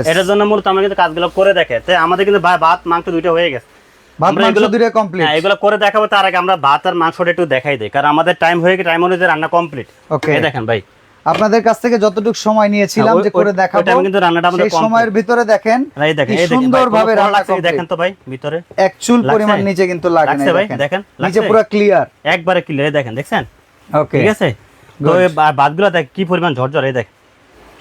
S2: এটার জন্য মূলত আমরা কিন্তু কাজগুলো করে দেখে। তাই আমাদের কিন্তু ভাই ভাত মাংস দুইটা হয়ে গেছে।
S1: ভাত
S2: এগুলো- হ্যাঁ এগুলো করে দেখাবো তার আগে আমরা ভাত আর মাংসটা একটু দেখাই দিই। কারণ আমাদের টাইম হয়ে গেছে টাইম অনুযায়ী রান্না কমপ্লিট
S1: Okay.
S2: দেখেন ভাই।
S1: আপনাদের কাছ থেকে যতটুকু সময় নিয়েছিলাম
S2: হ্যাঁ,
S1: যে করে দেখাবো
S2: কিন্তু রান্নাটা আমাদের
S1: সময়ের ভিতরে দেখেন
S2: এই দেখেন
S1: কি সুন্দর ভাবে রান্না
S2: দেখেন তো ভাই ভিতরে।
S1: এক চুল পরিমাণ নিচে কিন্তু লাগে না
S2: লাগছে ভাই?
S1: দেখেন।
S2: দেখেন,
S1: নিচে পুরো ক্লিয়ার
S2: একবারে ক্লিয়ার দেখেন দেখছেন?
S1: ওকে
S2: ঠিক আছে? তো ভাতগুলো দেখ কি পরিমাণ ঝরঝর দেখ।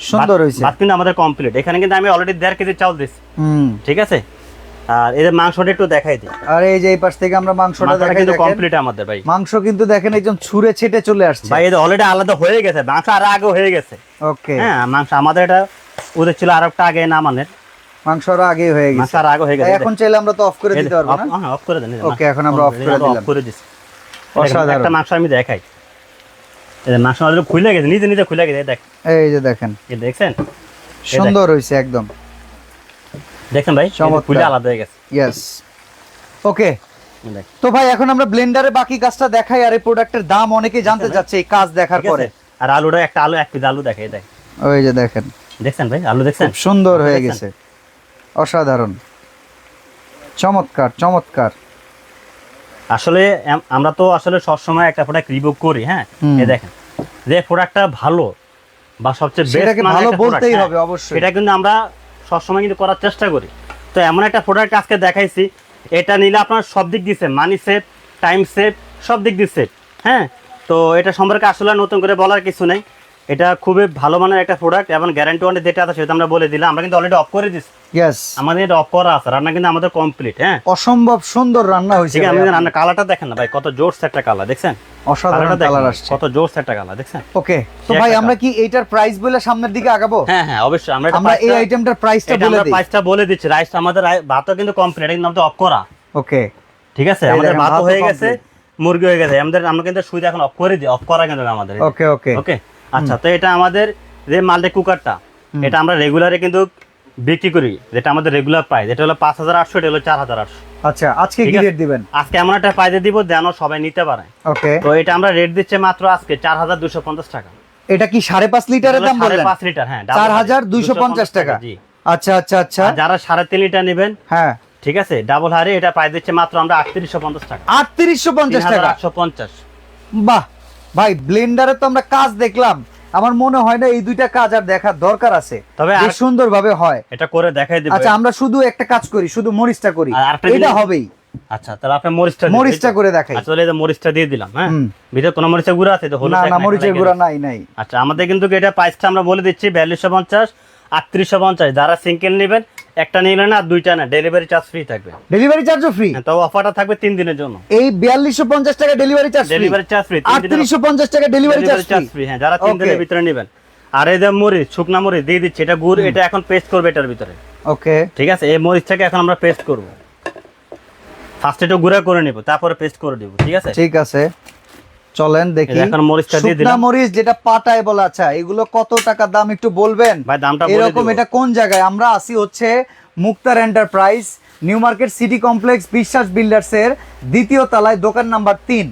S1: সুন্দর হয়েছে
S2: ভাত কিন্তু আমাদের কমপ্লিট এখানে কিন্তু আমি অলরেডি দেড় কেজি চাউল দিচ্ছি ঠিক আছে? আর এদের মাংসটা একটু দেখাই দিই।
S1: আর এই যে এই পাশ থেকে আমরা মাংসটা দেখাই
S2: কিন্তু কমপ্লিট আমাদের ভাই।
S1: মাংস কিন্তু দেখেন ছুঁড়ে ছেটে চলে আসছে।
S2: ভাই এদের অলরেডি আলাদা হয়ে গেছে। মাংস আর আগে হয়ে গেছে।
S1: ওকে
S2: হ্যাঁ মাংস আমাদের এটা ওদের ছিল আর একটা আগে না মানে
S1: মাংস আরও আগে হয়ে
S2: মাংস
S1: গেছে
S2: আর আগে হয়ে গেছে।
S1: এখন চাইলে আমরা তো অফ করে দিতে পারব না?
S2: অফ করে দেন
S1: Okay, এখন আমরা off করে দিলাম।
S2: অফ করে দেখেন,
S1: অসাধারণ।
S2: একটা মাংস আমি দেখাই। মাংস অলরেডি খুলে গেছে নিজে নিজে খুলে গেছে এই দেখ।
S1: এই যে দেখেন।
S2: এই দেখছেন?
S1: সুন্দর একদম।
S2: দেখছেন ভাই? খুলে আলাদা হয়ে গেছে।
S1: ইয়েস ওকে তো ভাই এখন আমরা ব্লেন্ডারে বাকি কাজটা দেখাই আর এই প্রোডাক্টের দাম অনেকেই জানতে চাচ্ছে এই কাজ দেখার পরে।
S2: আর আলুটা একটা আলু এক পিস আলু দেখ
S1: ওই যে দেখেন।
S2: দেখছেন ভাই? আলু দেখছেন?
S1: সুন্দর হয়ে গেছে। অসাধারণ। চমৎকার চমৎকার।
S2: আসলে আমরা তো আসলে সবসময় একটা প্রোডাক্ট রিভিউ করি হ্যাঁ। এই দেখেন যে প্রোডাক্টটা ভালো বা সবচেয়ে বেস্ট
S1: ভালো বলতেই হবে অবশ্যই।
S2: এটা কিন্তু আমরা সবসময় কিন্তু করার চেষ্টা করি। তো এমন একটা প্রোডাক্ট আজকে দেখাইছি এটা নিলে আপনার সব দিক দিচ্ছে মানি সেভ টাইম সেভ সব দিক দিচ্ছে হ্যাঁ? তো এটা সম্পর্কে আসলে নতুন করে বলার কিছু নেই। এটা খুবই ভালো মানের একটা প্রোডাক্ট এবং গ্যারান্টি ওয়ারেন্টি যেটা আছে সেটা আমরা বলে দিলাম। আমরা কিন্তু অলরেডি অফ করে দিচ্ছি
S1: ইয়েস
S2: আমাদের এটা অফ করা আছে রান্না কিন্তু আমাদের কমপ্লিট হ্যাঁ?
S1: অসম্ভব সুন্দর রান্না হয়েছে ভাই
S2: রান্না কালারটা দেখেন না ভাই কত জোরস একটা কালার দেখছেন?
S1: অসাধারণ কালার আসছে।
S2: কত জোরস একটা কালার দেখছেন?
S1: ওকে তো ভাই আমরা কি এইটার প্রাইস বলে সামনের দিকে আগাবো?
S2: হ্যাঁ হ্যাঁ অবশ্যই আমরা
S1: আমরা এই আইটেমটার প্রাইসটা বলে
S2: আমরা
S1: দিই।
S2: প্রাইসটা বলে দিচ্ছি রাইস আমাদের ভাতও কিন্তু কমপ্লিট কিন্তু আমাদের অফ করা।
S1: ওকে
S2: ঠিক আছে আমাদের ভাতও হয়ে গেছে মুরগি হয়ে গেছে আমাদের আমরা কিন্তু সুইচ এখন অফ করে দিই অফ করা কিন্তু আমাদের।
S1: ওকে ওকে
S2: ওকে আচ্ছা তো এটা আমাদের যে মাল্টি কুকারটা এটা আমরা রেগুলারে কিন্তু বিক্রি করি যেটা আমাদের রেগুলার প্রাইস এটা হলো পাঁচ হাজার আটশো এটা হলো চার হাজার আটশো।
S1: আচ্ছা আজকে কি রেট দিবেন?
S2: আজকে এমন একটা প্রাইজে দিব যেন সবাই নিতে পারে।
S1: ওকে।
S2: তো এটা আমরা রেট দিচ্ছে মাত্র আজকে চার হাজার দুশো পঞ্চাশ টাকা।
S1: এটা কি সাড়ে পাঁচ লিটারের দাম বললেন?
S2: পাঁচ লিটার হ্যাঁ
S1: চার হাজার দুইশো পঞ্চাশ টাকা।
S2: জি।
S1: আচ্ছা আচ্ছা আচ্ছা।
S2: যারা সাড়ে তিন লিটার নেবেন
S1: হ্যাঁ।
S2: ঠিক আছে ডাবল হারে এটা প্রাইস দিচ্ছে মাত্র আমরা আটত্রিশশো পঞ্চাশ টাকা।
S1: আটত্রিশশো পঞ্চাশ টাকা।
S2: আটশো পঞ্চাশ।
S1: বাহ ভাই ব্লেন্ডারে তো আমরা কাজ দেখলাম। আমার মনে হয় না এই দুইটা কাজ আর দেখার দরকার আছে।
S2: তবে
S1: যে সুন্দর ভাবে হয়।
S2: এটা করে দেখাই দিবে।
S1: আচ্ছা আমরা শুধু একটা কাজ করি শুধু মরিচটা করি। এটা হবেই।
S2: আচ্ছা তাহলে আপনি মরিচটা
S1: মরিচটা করে দেখাই।
S2: আচ্ছা মরিচটা দিয়ে দিলাম হ্যাঁ? ভিতরে কোনো মরিচের গুঁড়া আছে? তো
S1: না না মরিচের গুঁড়া নাই নাই।
S2: আচ্ছা আমাদের কিন্তু এটা প্রাইসটা আমরা বলে দিচ্ছি বিয়াল্লিশশো পঞ্চাশ আটত্রিশশো পঞ্চাশ। যারা সিঙ্গেল নেবেন একটা নিলে না দুইটা না ডেলিভারি চার্জ ফ্রি থাকবে।
S1: ডেলিভারি চার্জও ফ্রি
S2: অফারটা থাকবে তিন দিনের জন্য।
S1: এই বিয়াল্লিশশো পঞ্চাশ টাকা delivery charge
S2: delivery charge free
S1: আটত্রিশশো পঞ্চাশ টাকা ডেলিভারি চার্জ
S2: ফ্রি হ্যাঁ যারা তিন দিনের ভিতরে নেবেন। আর এই যে মরিচ শুকনা মরিচ দিয়ে দিচ্ছে এটা গুড় এটা এখন পেস্ট করবে এটার ভিতরে।
S1: ওকে
S2: ঠিক আছে? এই মরিচটাকে এখন আমরা পেস্ট করব। ফার্স্ট একটু গুঁড়া করে নিব তারপরে পেস্ট করে দিব ঠিক আছে?
S1: ঠিক আছে। চলেন দেখি।
S2: এখন মরিচটা দিয়ে
S1: শুকনা
S2: দিলাম।
S1: মরিচ যেটা পাটায় বলা আচ্ছা এগুলো কত টাকা দাম একটু বলবেন?
S2: ভাই দামটা বলে
S1: এরকম এটা কোন জায়গায়? আমরা আসি হচ্ছে Muktar enterprise new market city complex Biswas builders এর দ্বিতীয় তলায় দোকান নাম্বার তিন।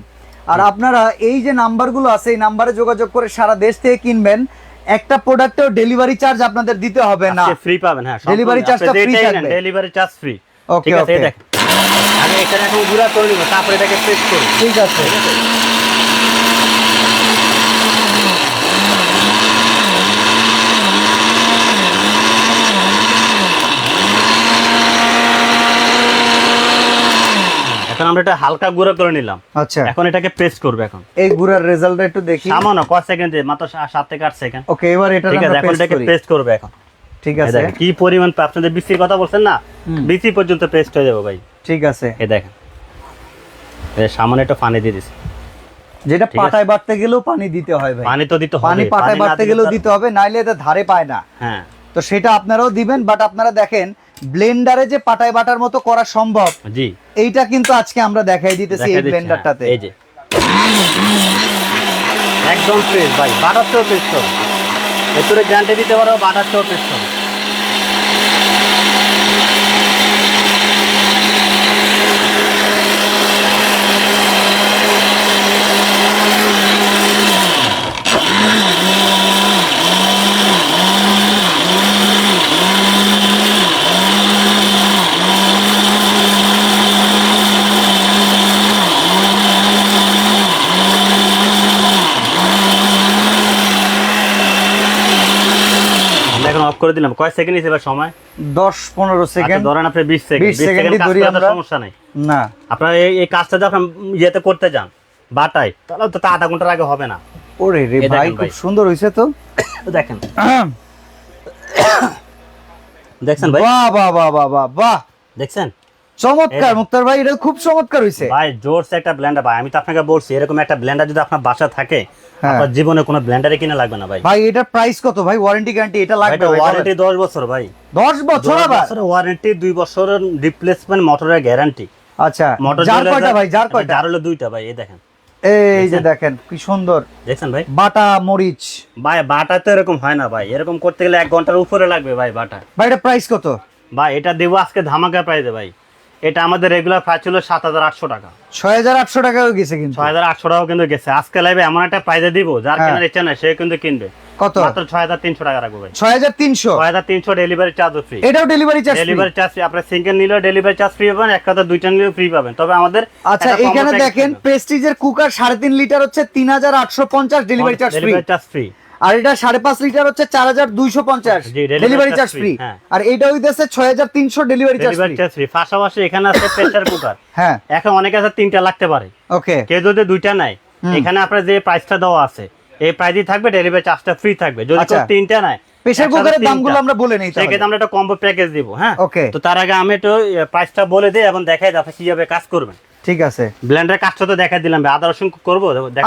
S1: আর আপনারা এই যে নাম্বারগুলো আছে এই নাম্বারে যোগাযোগ করে সারা দেশ থেকে কিনবেন। একটা প্রোডাক্টেও ডেলিভারি চার্জ আপনাদের দিতে হবে না।
S2: ফ্রি পাবেন হ্যাঁ
S1: Delivery charge টা free থাকবে।
S2: ডেলিভারি চার্জ ফ্রি আছে
S1: okay.
S2: দেখ। আগে এখানে এখন গুঁড়া করে নিব তারপরে এটাকে পেস্ট করব।
S1: ঠিক আছে?
S2: এখন আমরা এটা হালকা গুঁড়া করে নিলাম।
S1: আচ্ছা।
S2: এখন এটাকে পেস্ট করব এখন।
S1: এই গুড়ার রেজাল্টটা একটু দেখি।
S2: সামান্য কয় সেকেন্ডে মাত্র সা- সাত থেকে আট সেকেন্ড
S1: ওকে এবার এটা
S2: ঠিক আছে এখন এটাকে পেস্ট করবে এখন।
S1: ঠিক আছে।
S2: দেখেন, কি পরিমাণ আপনাদের বিসির কথা বলছেন না? বিসি পর্যন্ত পেস্ট হয়ে যাবে ভাই।
S1: ঠিক আছে।
S2: এই দেখেন। এই সামনে একটু পানি দিয়ে দিছি।
S1: যেটা। পাটায় বাটতে গেলেও পানি দিতে হয় ভাই।
S2: পানি তো দিতে হবে।
S1: পানি পাটায়
S2: বাড়তে
S1: গেলেও দিতে হবে নাইলে এটা ধারে পায় না।
S2: হ্যাঁ।
S1: তো সেটা আপনারাও দিবেন বাট আপনারা দেখেন ব্লেন্ডারে যে পাটায় বাটার মতো করা সম্ভব
S2: জি।
S1: এইটা কিন্তু আজকে আমরা দেখাই দিতেছি এই ব্লেন্ডারটাতে।
S2: হ্যাঁ, এই যে। একদম ফ্রেশ ভাই বাটার তো পেস্ট তো। ভেতরে গ্যারান্টি দিতে পারো বাটার তো। পেস্ট এখন অফ করে দিলাম। কয় সেকেন্ড হিসেবে সময়?
S1: দশ পনেরো
S2: আচ্ছা
S1: সেকেন্ড
S2: ধরেন আপনি বিশ সেকেন্ড
S1: 20
S2: বিশ সেকেন্ড
S1: সেকেন্ডই ধরি আমরা।
S2: সমস্যা নাই।
S1: না।
S2: আপনার এই এই কাজটা যখন ইয়েতে করতে যান বাটায় তাহলে তো আধা ঘণ্টার আগে হবে না।
S1: ওরে রে ভাই খুব সুন্দর হয়েছে তো।
S2: দেখেন। দেখছেন ভাই?
S1: বাহ বাহ বাহ বাহ বাহ।
S2: দেখছেন?
S1: চমৎকার মুক্তার ভাই এটা খুব চমৎকার হয়েছে
S2: ভাই জোরসে একটা ব্লেন্ডার ভাই আমি তো আপনাকে বলছি এরকম একটা ব্লেন্ডার যদি আপনার বাসা থাকে
S1: হ্যাঁ।
S2: আপনার জীবনে কোনো ব্লেন্ডারে কিনে লাগবে না ভাই।
S1: ভাই এটা প্রাইস কত ভাই? ওয়ারেন্টি গ্যারান্টি এটা লাগবে
S2: ওয়ারেন্টি
S1: বলেন।
S2: দশ বছর ভাই।
S1: দশ বছর আবার?
S2: ওয়ারেন্টি দুই বছরের রিপ্লেসমেন্ট মোটরের গ্যারান্টি
S1: আচ্ছা
S2: মোটর
S1: যার কয়টা ভাই যার কয়টা?
S2: যার হলো দুইটা ভাই এই দেখেন।
S1: এই যে দেখেন কি সুন্দর।
S2: দেখছেন ভাই?
S1: বাটা মরিচ।
S2: ভাই বাটা তো এরকম হয় না ভাই। এরকম করতে গেলে এক ঘণ্টার উপরে লাগবে ভাই বাটা।
S1: ভাই এটা প্রাইস কত?
S2: ভাই এটা দেবো আজকে ধামাকা প্রাইসে ভাই। এটা আমাদের রেগুলার প্রাইস ছিল সাত হাজার আটশো টাকা।
S1: ছয় হাজার আটশো টাকা হয়ে গেছে কিন্তু।
S2: ছয় হাজার আটশো টাকাও কিন্তু গেছে। আজকে লাইভে এমন একটা প্রাইসে দিব যার
S1: হ্যাঁ।
S2: কেনার ইচ্ছা নাই সে কিন্তু কিনবে।
S1: কত?
S2: মাত্র ছয় হাজার তিনশো টাকা রাখব ভাই।
S1: ছয় হাজার তিনশো?
S2: ছয় হাজার তিনশো ডেলিভারি চার্জ ফ্রি
S1: এটাও delivery charge
S2: delivery charge free আপনার সিঙ্গেল নিলেও ডেলিভারি চার্জ ফ্রি পাবেন এক কথা দুইটা নিলেও ফ্রি পাবেন। তবে আমাদের
S1: আচ্ছা এখানে দেখেন প্রেস্টিজের কুকার সাড়ে তিন লিটার হচ্ছে তিন হাজার আটশো পঞ্চাশ delivery charge free
S2: delivery charge free
S1: আর এটা সাড়ে পাঁচ লিটার হচ্ছে চার হাজার দুইশো পঞ্চাশ ডেলিভারি চার্জ ফ্রি। আর এইটা হইতেছে ছয় হাজার তিনশো ডেলিভারি চার্জ ফ্রি
S2: পাশাপাশি এখানে আছে প্রেসার কুকার
S1: হ্যাঁ
S2: এখন অনেক আছে তিনটা লাগতে পারে
S1: ওকে
S2: কেউ যদি দুইটা
S1: হুম।
S2: এখানে আপনার যে প্রাইসটা দেওয়া আছে এই প্রাইসই থাকবে ডেলিভারি চার্জটা ফ্রি থাকবে যদি কেউ
S1: আচ্ছা।
S2: তিনটা নেয়
S1: প্রেসার কুকারের। দামগুলো আমরা বলে নেই তাহলে।
S2: সেক্ষেত্রে আমরা একটা কম্বো প্যাকেজ দিব হ্যাঁ
S1: Okay.
S2: তো তার আগে আমি একটু প্রাইসটা বলে দিই এবং দেখাই আপনি কীভাবে কাজ করবেন
S1: ঠিক আছে
S2: ব্লেন্ডার কাজটা তো দেখাই দিলাম। আদা রসুন করব?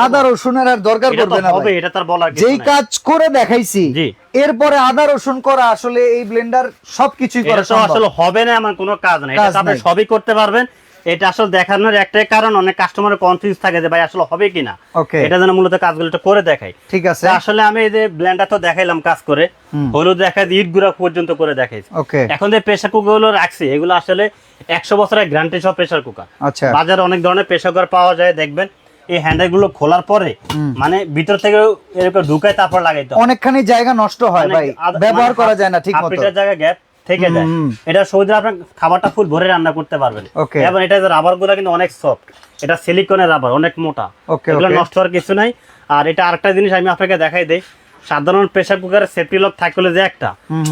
S1: আদা রসুনের আর দরকার পড়বে না
S2: হবে। এটা তার বলার কিছু
S1: যেই কাজ করে দেখাইছি। এরপরে আদা রসুন করা আসলে এই ব্লেন্ডার সবকিছুই করা
S2: আসলে হবে না এমন কোনো কাজ নাই এটা আপনি
S1: নাই।
S2: সবই করতে পারবেন এটা আসলে দেখানোর একটাই কারণ অনেক কাস্টমারের কনফিউজ থাকে যে ভাই আসলে হবে কিনা. এটা যেন মূলত কাজগুলো করে দেখাই।
S1: ঠিক আছে।
S2: আসলে আমি এই যে ব্লেন্ডার তো দেখাইলাম কাজ করে। হলুদ দেখাই ইট গুঁড়া পর্যন্ত করে দেখাইছি। এখন যে প্রেসার কুকারগুলো রাখছি এগুলো আসলে একশো বছরের গ্যারান্টি সব প্রেসার কুকার
S1: আচ্ছা।
S2: বাজারে অনেক ধরনের প্রেসার কুকার পাওয়া যায় দেখবেন। এই হ্যান্ডেলগুলো খোলার পরে মানে ভিতর থেকে এরকম ঢুকায় তারপর লাগাইতে
S1: অনেকখানি জায়গা নষ্ট হয় ভাই। ব্যবহার
S2: মানে
S1: করা যায় না ঠিক মতো।
S2: জায়গায় গ্যাপ থেকে যায়। এটা সহজে আপনার খাবারটা ফুল ভরে রান্না করতে পারবেন। এবং এটা রাবারগুলা কিন্তু অনেক সফট এটা সিলিকনের রাবার অনেক মোটা। এগুলো নষ্ট হওয়ার কিছু নাই। আর এটা আরেকটা জিনিস আমি আপনাকে দেখাই দেই। সাধারণ প্রেসার কুকারের সেফটি লক থাকলে যে একটা।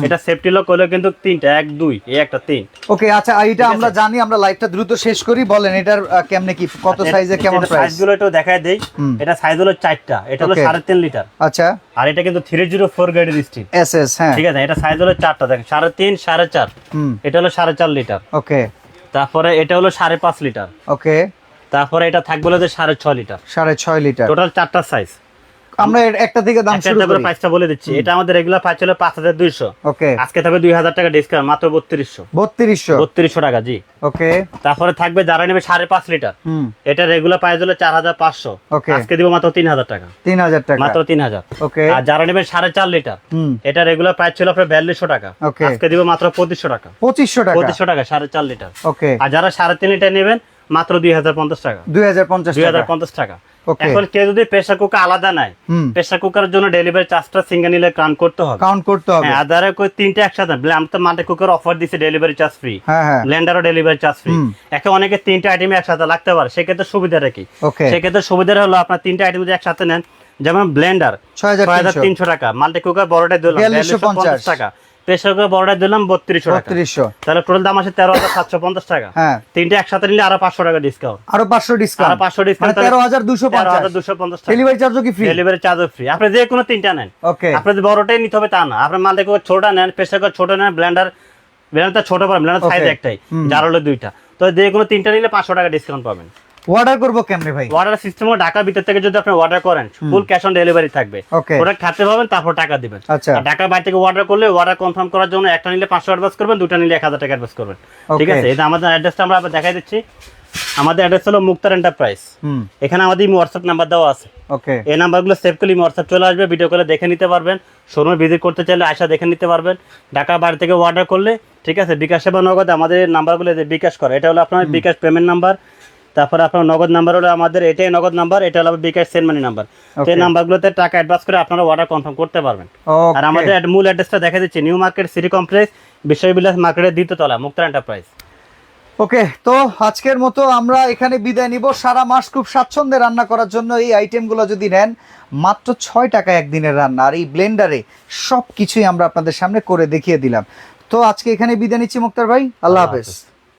S2: এটা সেফটি লক হলো কিন্তু তিনটা এক দুই এই একটা তিন।
S1: ওকে আচ্ছা এইটা আমরা জানি আমরা লাইভটা দ্রুত শেষ করি বলেন এটার কেমনে কি কত সাইজে কেমন প্রাইস
S2: সাইজগুলো একটু দেখায় দেই। এটা সাইজ হলো চারটা এটা হলো
S1: Okay.
S2: সাড়ে তিন লিটার
S1: আচ্ছা।
S2: আর এটা কিন্তু থ্রি জিরো ফোর গ্রেডের স্টিল
S1: এস এস হ্যাঁ।
S2: ঠিক আছে এটা সাইজ হলো চারটা দেখেন সাড়ে তিন সাড়ে চার।
S1: হুম।
S2: এটা হলো সাড়ে চার লিটার
S1: ওকে
S2: তারপরে এটা হলো সাড়ে পাঁচ লিটার
S1: ওকে
S2: তারপরে এটা থাকবে হলো যে সাড়ে ছয় লিটার
S1: সাড়ে ছয় লিটার
S2: টোটাল চারটা সাইজ
S1: আমরা একটা থেকে দাম শুরু করি।
S2: প্রাইসটা বলে দিচ্ছি। এটা আমাদের রেগুলার প্রাইস হাজার দুইশো।
S1: ওকে
S2: আজকে থাকবে দুই হাজার টাকা ডিসকাউন্ট মাত্র বত্রিশশো।
S1: বত্রিশশো।
S2: বত্রিশশো টাকা জি।
S1: ওকে
S2: তারপরে থাকবে যারা নেবে সাড়ে পাঁচ লিটার।
S1: হুম।
S2: এটা রেগুলার প্রাইস হলো চার হাজার পাঁচশো।
S1: Okay.
S2: আজকে দিব মাত্র তিন হাজার টাকা।
S1: তিন হাজার টাকা।
S2: মাত্র তিন হাজার।
S1: ওকে
S2: আর যারা নেবে সাড়ে চার লিটার
S1: হুম।
S2: এটা রেগুলার প্রাইস ছিল আপনার বিয়াল্লিশশো টাকা।
S1: Okay.
S2: আজকে দিব মাত্র পঁচিশশো টাকা।
S1: পঁচিশশো টাকা।
S2: পঁচিশশো টাকা সাড়ে চার লিটার।
S1: ওকে
S2: আর যারা সাড়ে তিন লিটার নেবেন মাত্র দুই হাজার পঞ্চাশ টাকা।
S1: দুই হাজার পঞ্চাশ
S2: দুই হাজার পঞ্চাশ টাকা। এখন কেউ যদি প্রেসার কুকার আলাদা নাই
S1: হুম।
S2: প্রেসার কুকারের জন্য ডেলিভারি চার্জটা সিঙ্গেল নিলে কাউন্ট করতে হবে।
S1: কাউন্ট করতে হবে।
S2: হ্যাঁ আদারে কই তিনটা একসাথে আমি তো মাল্টি কুকার অফার দিছি ডেলিভারি চার্জ ফ্রি
S1: হ্যাঁ হ্যাঁ।
S2: ব্লেন্ডারও ডেলিভারি চার্জ ফ্রি। একে অনেকে তিনটা আইটেম একসাথে লাগতে পারে। সেক্ষেত্রে সুবিধাটা কি? সেক্ষেত্রে সুবিধাটা হলো আপনার তিনটা আইটেম যদি একসাথে নেন যেমন ব্লেন্ডার
S1: ছয় হাজার তিনশো।
S2: টাকা। মাল্টি কুকার পঞ্চাশ
S1: পঞ্চাশ।
S2: টাকা। প্রেসার কুকার বড়টাই দিলাম বত্রিশশো
S1: বত্রিশশো।
S2: তাহলে টোটাল দাম আসে তেরো হাজার সাতশো পঞ্চাশ টাকা।
S1: হ্যাঁ।
S2: তিনটা একসাথে নিলে আরও পাঁচশো টাকা ডিসকাউন্ট
S1: আরও পাঁচশো
S2: আরও
S1: ডিসকাউন্ট
S2: পাঁচশো
S1: মানে
S2: ডিসকাউন্ট
S1: তেরো হাজার দুশো
S2: তেরো হাজার দুশো পঞ্চাশ টাকা।
S1: ডেলিভারি চার্জও কি ফ্রি
S2: ডেলিভারি চার্জও ফ্রি আপনি যে কোনো তিনটা নেন।
S1: ওকে
S2: আপনি বড়টাই নিতে হবে তা না। আপনার মাল দেখো ছোটটা নেন প্রেসার কুকার ছোট নেন ব্লেন্ডার ব্লেন্ডার ছোট পাবেন ব্লেন্ডার সাইজ একটাই। যার হলো দুইটা। তো যে কোনো তিনটা নিলে পাঁচশো টাকা ডিসকাউন্ট পাবেন।
S1: অর্ডার করব কেমনে ভাই?
S2: অর্ডার সিস্টেম ঢাকার ভিতর থেকে যদি আপনি অর্ডার করেন ফুল ক্যাশ অন ডেলিভারি থাকবে। প্রোডাক্ট খাতে পাবেন তারপর টাকা দিবেন।
S1: আচ্ছা।
S2: ঢাকার বাইরে থেকে অর্ডার করলে অর্ডার কনফার্ম করার জন্য একটা নিলে পাঁচশো অ্যাডভান্স করবেন দুটো নিলে এক হাজার টাকা অ্যাডভান্স করবেন। ঠিক আছে? এটা আমাদের অ্যাড্রেসটা আমরা দেখাই দিচ্ছি। আমাদের অ্যাড্রেস হলো মুক্তার এন্টারপ্রাইজ
S1: হুম।
S2: এখানে আমাদের হোয়াটসঅ্যাপ নাম্বার দেওয়া আছে।
S1: ওকে
S2: এই নাম্বারগুলো সেভ করলে হোয়াটসঅ্যাপ চলে আসবে ভিডিও কলে দেখে নিতে পারবেন। শোরুমে ভিজিট করতে চাইলে আয়সা দেখে নিতে পারবেন। ঢাকা বাড়ি থেকে অর্ডার করলে ঠিক আছে? বিকাশ সেবা নগদ আমাদের নাম্বারগুলো বিকাশ করে এটা হলো আপনার বিকাশ পেমেন্ট নাম্বার তারপরে আপনার নগদ নাম্বার হলো আমাদের এটাই নগদ নাম্বার এটা হলো বিকাশ সেন্ড মানি নাম্বার তো এই নাম্বারগুলোতে টাকা অ্যাডভান্স করে আপনারা অর্ডার কনফার্ম করতে পারবেন। আর আমাদের মূল অ্যাড্রেসটা দেখা দিচ্ছি নিউ মার্কেট সিটি কমপ্লেক্স বিশ্ববিলাস মার্কেটের দ্বিতীয়তলা মুক্তার এন্টারপ্রাইজ
S1: ওকে তো আজকের মতো আমরা এখানে বিদায় নিব। সারা মাস খুব স্বাচ্ছন্দ্যে রান্না করার জন্য এই আইটেমগুলো যদি নেন মাত্র ছয় টাকা একদিনের রান্না। আর এই ব্লেন্ডারে সব কিছুই আমরা আপনাদের সামনে করে দেখিয়ে দিলাম। তো আজকে এখানে বিদায় নিচ্ছি মুক্তার ভাই আল্লাহ হাফেজ।